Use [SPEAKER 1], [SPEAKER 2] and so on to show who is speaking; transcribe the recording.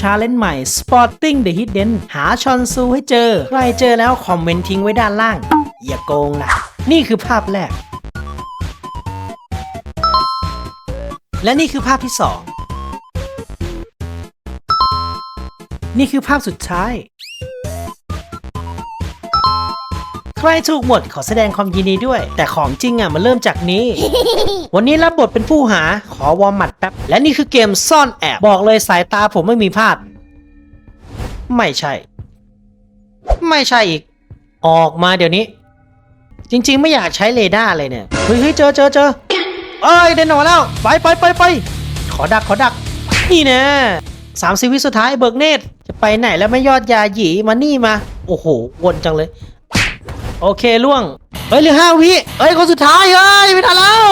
[SPEAKER 1] ชาเลนจ์ใหม่ Spotting the Hidden หาชอนซูให้เจอ ใครเจอแล้วคอมเมนต์ทิ้งไว้ด้านล่าง อย่าโกงนะ นี่คือภาพแรก และนี่คือภาพที่สองนี่คือภาพสุดท้าย ใครถูกหมดขอแสดงความยินดีด้วย แต่ของจริงอะมันเริ่มจากนี้ วันนี้รับบทเป็นผู้หาขอวอร์มหมัดแป๊บ และนี่คือเกมซ่อนแอบ บอกเลยสายตาผมไม่มีพลาด ไม่ใช่ ไม่ใช่อีก ออกมาเดี๋ยวนี้ จริง ๆ ไม่อยากใช้เรดาร์เลยเนี่ย เฮ้ยเฮ้ยเจอเจอเจอเอ้ยเดินออกมาแล้ว ไปไปไปไปขอดักขอดัก นี่นะสามสิบวิสุดท้ายเบิกเนตรจะไปไหนแล้วไม่ยอดยาหยีมานี่มา โอ้โหวนจังเลย โอเคล่วง เฮ้ยเหลือห้าวิเฮ้ยคนสุดท้ายเฮ้ยไม่ทันแล้ว